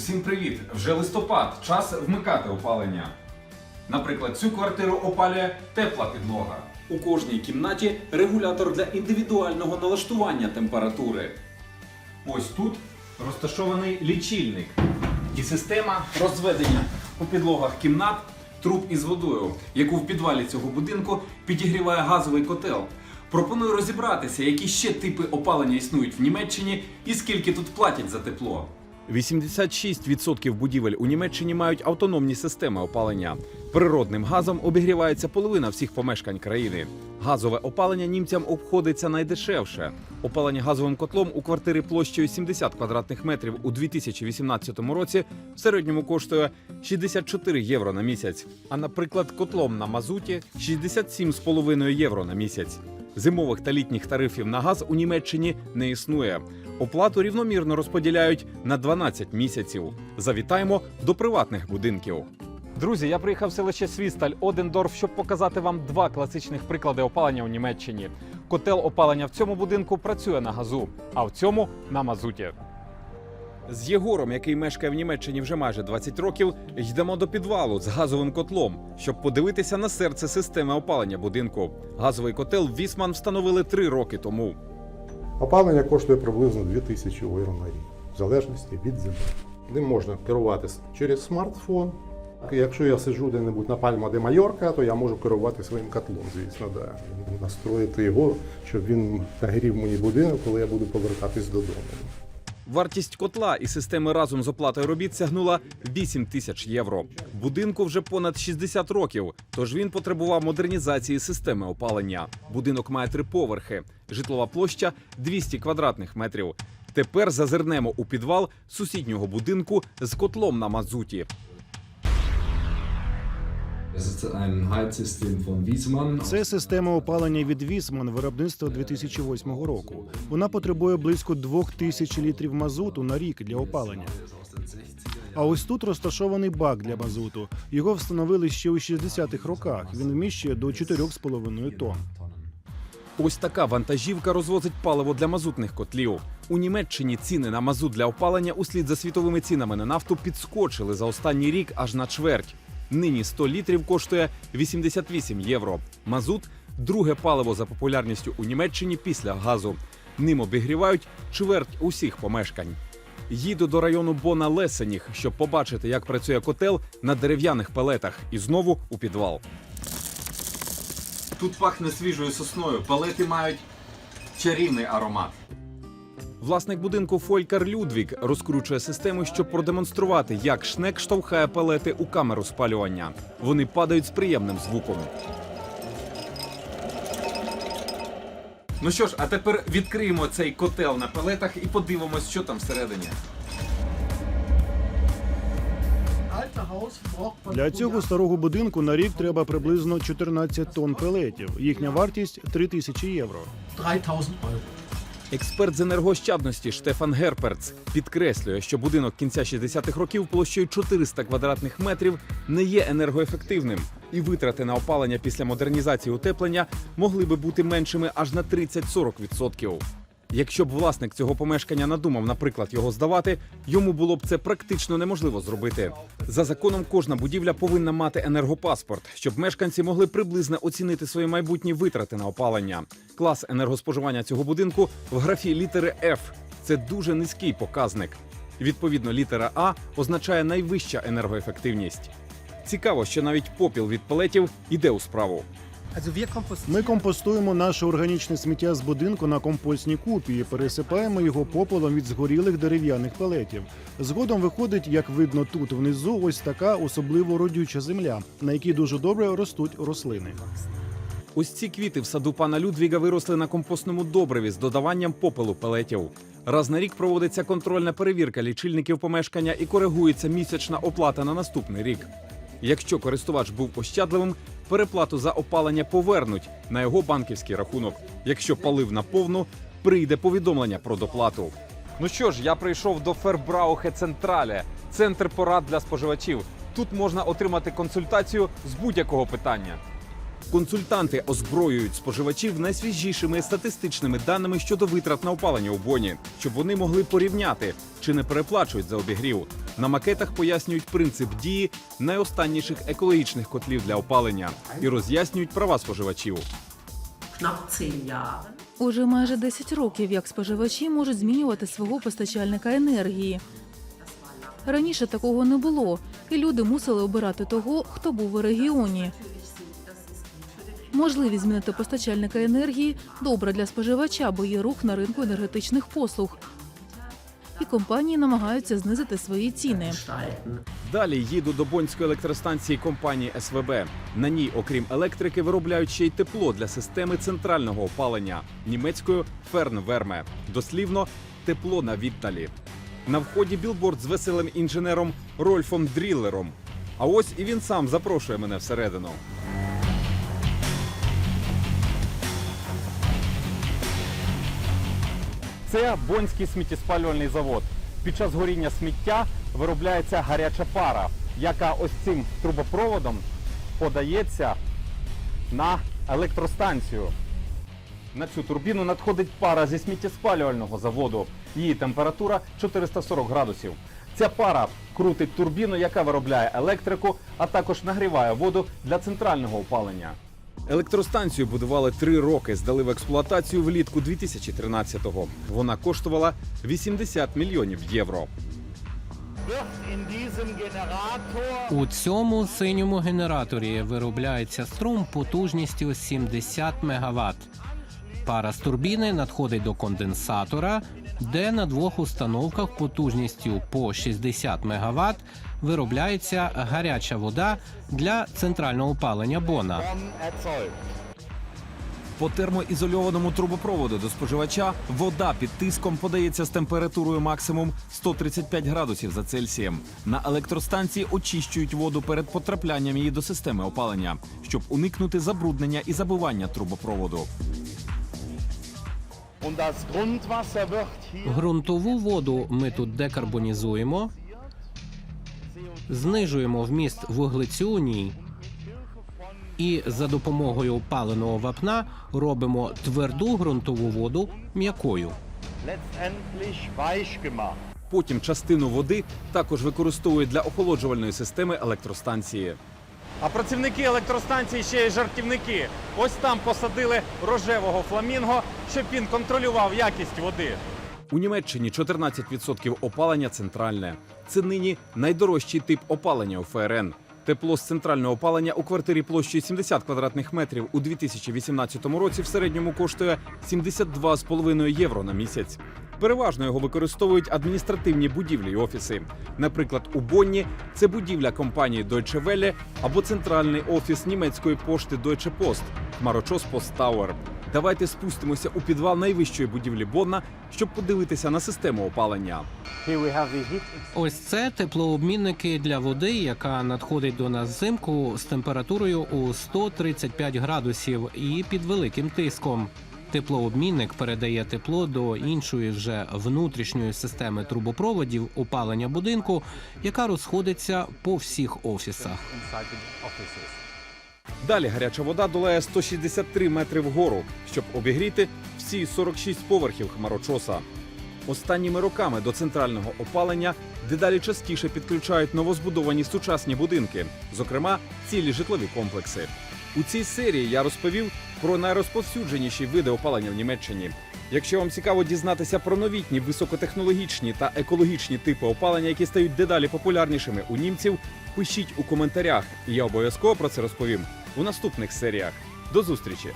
усім привіт! Вже листопад, час вмикати опалення. Наприклад, цю квартиру опалює тепла підлога. У кожній кімнаті регулятор для індивідуального налаштування температури. Ось тут розташований лічильник і система розведення у підлогах кімнат труб із водою, яку в підвалі цього будинку підігріває газовий котел. Пропоную розібратися, які ще типи опалення існують в Німеччині і скільки тут платять за тепло. 86% будівель у Німеччині мають автономні системи опалення. Природним газом обігрівається половина всіх помешкань країни. Газове опалення німцям обходиться найдешевше. Опалення газовим котлом у квартирі площею 70 квадратних метрів у 2018 році в середньому коштує 64 євро на місяць. А наприклад, котлом на мазуті 67,5 євро на місяць. Зимових та літніх тарифів на газ у Німеччині не існує. Оплату рівномірно розподіляють на 12 місяців. Завітаємо до приватних будинків. Друзі, я приїхав в селище Свісталь Одендорф, щоб показати вам два класичних приклади опалення у Німеччині. Котел опалення в цьому будинку працює на газу, а в цьому на мазуті. З Єгором, який мешкає в Німеччині вже майже 20 років, йдемо до підвалу з газовим котлом, щоб подивитися на серце системи опалення будинку. Газовий котел Вісман встановили три роки тому. Опалення коштує приблизно 2000 євро на рік, в залежності від зими. Ним можна керувати через смартфон. Якщо я сиджу де-небудь на Пальма де Майорка, то я можу керувати своїм котлом, звісно, да. настроїти його, щоб він нагрів мені будинок, коли я буду повертатись додому. Вартість котла і системи разом з оплатою робіт сягнула 8 тисяч євро. Будинку вже понад 60 років, тож він потребував модернізації системи опалення. Будинок має три поверхи, житлова площа 200 квадратних метрів. Тепер зазирнемо у підвал сусіднього будинку з котлом на мазуті. Це система опалення від Вісман виробництва 2008 року. Вона потребує близько 2000 літрів мазуту на рік для опалення. А ось тут розташований бак для мазуту. Його встановили ще у 60-х роках. Він вміщує до 4,5 тонн. Ось така вантажівка розвозить паливо для мазутних котлів. У Німеччині ціни на мазут для опалення услід за світовими цінами на нафту підскочили за останній рік аж на чверть. Нині 100 літрів коштує 88 євро. Мазут друге паливо за популярністю у Німеччині після газу. Ним обігрівають чверть усіх помешкань. Їду до району Бона Лесеніг, щоб побачити, як працює котел на дерев'яних палетах, і знову у підвал. Тут пахне свіжою сосною. Палети мають чарівний аромат. Власник будинку Фолькар Людвік розкручує систему, щоб продемонструвати, як шнек штовхає палети у камеру спалювання. Вони падають з приємним звуком. Ну що ж, а тепер відкриємо цей котел на палетах і подивимось, що там всередині. Для цього старого будинку на рік треба приблизно 14 тонн пелетів. Їхня вартість 3000 євро. 3000 Euro. Експерт з енергоощадності Штефан Герперц підкреслює, що будинок кінця 60-х років площею 400 квадратних метрів не є енергоефективним, і витрати на опалення після модернізації утеплення могли би бути меншими аж на 30-40%. Якщо б власник цього помешкання надумав, наприклад, його здавати, йому було б це практично неможливо зробити. За законом, кожна будівля повинна мати енергопаспорт, щоб мешканці могли приблизно оцінити свої майбутні витрати на опалення. Клас енергоспоживання цього будинку в графі літери F. Це дуже низький показник. Відповідно, літера А означає найвища енергоефективність. Цікаво, що навіть попіл від палетів іде у справу. Ми компостуємо наше органічне сміття з будинку на компостній купі і пересипаємо його попелом від згорілих дерев'яних палетів. Згодом виходить, як видно тут внизу, ось така особливо родюча земля, на якій дуже добре ростуть рослини. Ось ці квіти в саду пана Людвіга виросли на компостному добриві з додаванням попелу пелетів. Раз на рік проводиться контрольна перевірка лічильників помешкання і коригується місячна оплата на наступний рік. Якщо користувач був ощадливим, переплату за опалення повернуть на його банківський рахунок. Якщо палив наповну, прийде повідомлення про доплату. Ну що ж, я прийшов до Фербраухе Централе, центр порад для споживачів. Тут можна отримати консультацію з будь-якого питання. Консультанти озброюють споживачів найсвіжішими статистичними даними щодо витрат на опалення у Боні, щоб вони могли порівняти, чи не переплачують за обігрів. На макетах пояснюють принцип дії найостанніших екологічних котлів для опалення і роз'яснюють права споживачів. Уже майже 10 років, як споживачі можуть змінювати свого постачальника енергії. Раніше такого не було, і люди мусили обирати того, хто був у регіоні. Можливість змінити постачальника енергії добра для споживача, бо є рух на ринку енергетичних послуг. І компанії намагаються знизити свої ціни. Далі їду до бонської електростанції компанії СВБ. На ній, окрім електрики, виробляють ще й тепло для системи центрального опалення німецькою Фернверме. Дослівно тепло на віддалі. На вході білборд з веселим інженером Рольфом Дріллером. А ось і він сам запрошує мене всередину. Це бонський сміттєспалювальний завод. Під час горіння сміття виробляється гаряча пара, яка ось цим трубопроводом подається на електростанцію. На цю турбіну надходить пара зі сміттєспалювального заводу. Її температура 440 градусів. Ця пара крутить турбіну, яка виробляє електрику, а також нагріває воду для центрального опалення. Електростанцію будували три роки, здали в експлуатацію влітку 2013-го. Вона коштувала 80 мільйонів євро. У цьому синьому генераторі виробляється струм потужністю 70 МВт. Пара з турбіни надходить до конденсатора, де на двох установках потужністю по 60 МВт виробляється гаряча вода для центрального опалення Бона. По термоізольованому трубопроводу до споживача вода під тиском подається з температурою максимум 135 градусів за Цельсієм. На електростанції очищують воду перед потраплянням її до системи опалення, щоб уникнути забруднення і забивання трубопроводу. Грунтову воду ми тут декарбонізуємо, знижуємо вміст вуглецю у ній і за допомогою опаленого вапна робимо тверду ґрунтову воду м'якою. Потім частину води також використовують для охолоджувальної системи електростанції. А працівники електростанції ще й жартівники. Ось там посадили рожевого фламінго, щоб він контролював якість води. У Німеччині 14% опалення центральне. Це нині найдорожчий тип опалення у ФРН. Тепло з центрального опалення у квартирі площею 70 квадратних метрів у 2018 році в середньому коштує 72,5 євро на місяць. Переважно його використовують адміністративні будівлі і офіси. Наприклад, у Бонні це будівля компанії Deutsche Welle або центральний офіс німецької пошти Deutsche Post Хмарочос Post Tower. Давайте спустимося у підвал найвищої будівлі Бонна, щоб подивитися на систему опалення. Ось це теплообмінники для води, яка надходить до нас взимку з температурою у 135 градусів і під великим тиском. Теплообмінник передає тепло до іншої вже внутрішньої системи трубопроводів опалення будинку, яка розходиться по всіх офісах. Далі гаряча вода долає 163 метри вгору, щоб обігріти всі 46 поверхів хмарочоса. Останніми роками до центрального опалення дедалі частіше підключають новозбудовані сучасні будинки, зокрема цілі житлові комплекси. У цій серії я розповів про найрозповсюдженіші види опалення в Німеччині. Якщо вам цікаво дізнатися про новітні високотехнологічні та екологічні типи опалення, які стають дедалі популярнішими у німців, пишіть у коментарях, і я обов'язково про це розповім у наступних серіях. До зустрічі!